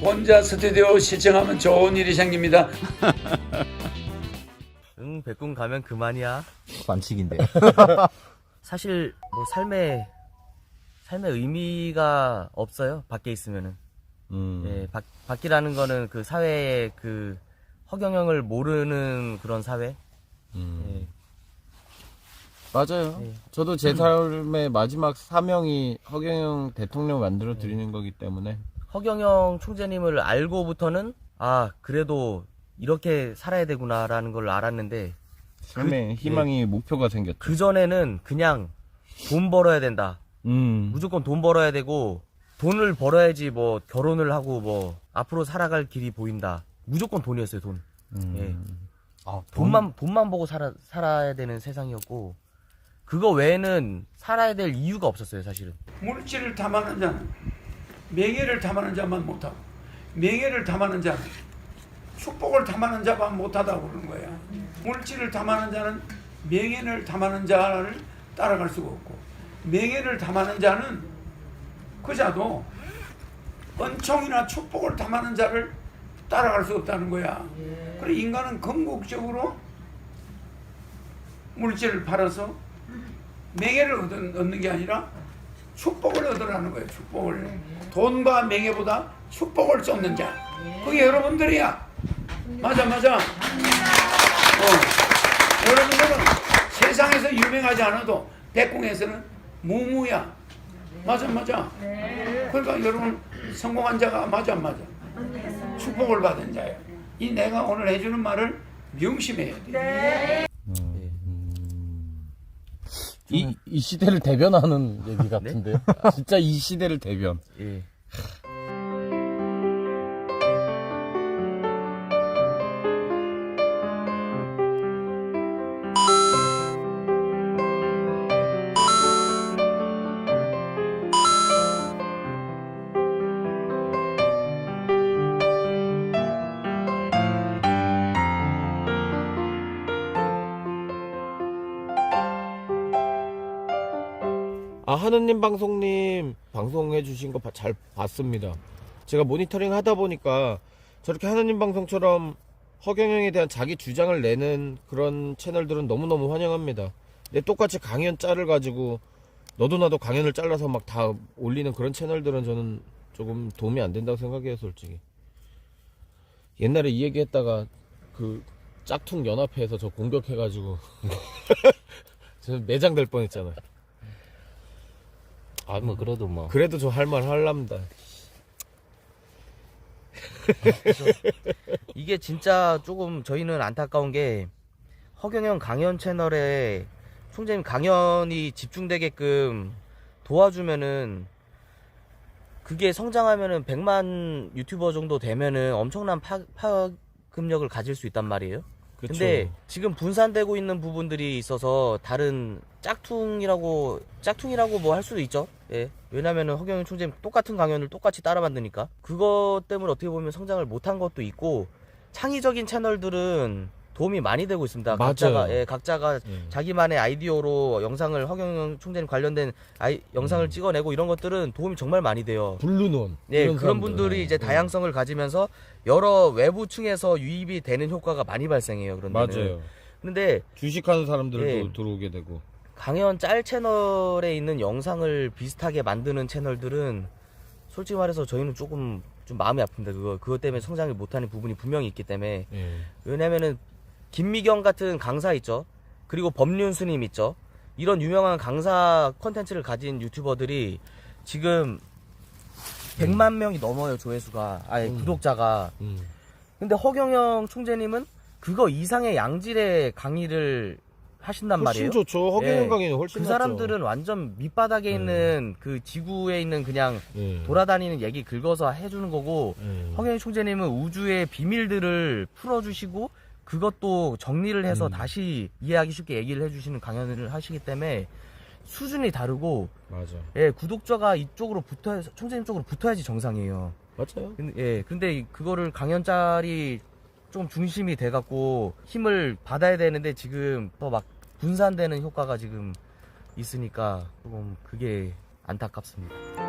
혼자 스튜디오 시청하면 좋은 일이 생깁니다. 응, 백군 가면 그만이야. 반칙인데. 사실 뭐 삶의 삶의 의미가 없어요. 밖에 있으면은. 음. 예, 밖, 밖이라는 거는 그 사회의 그 허경영을 모르는 그런 사회. 음. 예. 맞아요. 네. 저도 제 삶의 마지막 사명이 허경영 대통령 만들어 드리는 거기 때문에. 허경영 총재님을 알고부터는 아 그래도 이렇게 살아야 되구나라는 걸 알았는데 삶의 희망이 목표가 생겼죠. 그 전에는 그냥 돈 벌어야 된다. 음. 무조건 돈 벌어야 되고 돈을 벌어야지 뭐 결혼을 하고 뭐 앞으로 살아갈 길이 보인다. 무조건 돈이었어요 돈. 예. 아, 돈만 돈만 보고 살아 살아야 되는 세상이었고 그거 외에는 살아야 될 이유가 없었어요 사실은. 물질을 탐하는 자는 명예를 탐하는 자만 못하고 명예를 탐하는 자는 축복을 탐하는 자만 못하다고 그러는 거야. 물질을 탐하는 자는 명예를 탐하는 자를 따라갈 수가 없고 명예를 탐하는 자는 그 자도 은총이나 축복을 탐하는 자를 따라갈 수 없다는 거야. 그래 인간은 궁극적으로 물질을 팔아서 명예를 얻는 게 아니라 축복을 얻으라는 거예요. 축복을 돈과 명예보다 축복을 쫓는 자. 그게 여러분들이야. 맞아 맞아. 어. 여러분들은 세상에서 유명하지 않아도 백궁에서는 무무야. 맞아 맞아. 그러니까 여러분 성공한 자가 맞아 맞아. 축복을 받은 자예요. 이 내가 오늘 해주는 말을 명심해야 돼. 이, 이 시대를 대변하는 얘기 같은데요? 진짜 이 시대를 대변. 예. 아, 하느님 방송님 방송해 주신 거 잘 봤습니다. 제가 모니터링 하다 보니까 저렇게 하느님 방송처럼 허경영에 대한 자기 주장을 내는 그런 채널들은 너무너무 환영합니다. 근데 똑같이 강연 짤을 가지고 너도 나도 강연을 잘라서 막 다 올리는 그런 채널들은 저는 조금 도움이 안 된다고 생각해요, 솔직히. 옛날에 이 얘기 했다가 그 짝퉁 연합회에서 저 공격해가지고 저 매장될 뻔 했잖아요. 아 뭐 그래도 뭐 그래도 저 할 말 할랍니다. 이게 진짜 조금 저희는 안타까운 게 허경영 강연 채널에 총재님 강연이 집중되게끔 도와주면은 그게 성장하면은 100만 유튜버 정도 되면은 엄청난 파, 파급력을 가질 수 있단 말이에요. 그쵸. 근데 지금 분산되고 있는 부분들이 있어서 다른 짝퉁이라고 짝퉁이라고 뭐 할 수도 있죠. 예. 왜냐면은 허경영 총재님 똑같은 강연을 똑같이 따라 만드니까 그것 때문에 어떻게 보면 성장을 못한 것도 있고 창의적인 채널들은 도움이 많이 되고 있습니다. 맞아요. 각자가 예, 각자가 예. 자기만의 아이디어로 영상을 허경영 총재님 관련된 아이, 영상을 음. 찍어내고 이런 것들은 도움이 정말 많이 돼요. 블루논. 예, 그런. 분들이 이제 예. 다양성을 가지면서 여러 외부층에서 유입이 되는 효과가 많이 발생해요. 그런 데는. 맞아요. 근데 주식하는 사람들도 예. 들어오게 되고. 강연 짤 채널에 있는 영상을 비슷하게 만드는 채널들은 솔직히 말해서 저희는 조금 좀 마음이 아픕니다. 그거 그것 때문에 성장을 못하는 부분이 분명히 있기 때문에 예. 왜냐면은 김미경 같은 강사 있죠. 그리고 법륜 스님 있죠. 이런 유명한 강사 컨텐츠를 가진 유튜버들이 지금 100만 명이 넘어요 조회수가 아니 음. 구독자가 음. 근데 허경영 총재님은 그거 이상의 양질의 강의를 하신단 말이에요. 훨씬 좋죠. 허경영 예. 훨씬 그 낫죠. 사람들은 완전 밑바닥에 있는 그 지구에 있는 그냥 예. 돌아다니는 얘기 긁어서 해주는 거고 예. 허경영 총재님은 우주의 비밀들을 풀어주시고 그것도 정리를 해서 음. 다시 이해하기 쉽게 얘기를 해주시는 강연을 하시기 때문에 수준이 다르고 맞아. 예 구독자가 이쪽으로 붙어 총재님 쪽으로 붙어야지 정상이에요. 맞아요. 근데, 예 근데 그거를 강연 짤이 좀 중심이 돼갖고 힘을 받아야 되는데 지금 더 막 분산되는 효과가 지금 있으니까 조금 그게 안타깝습니다.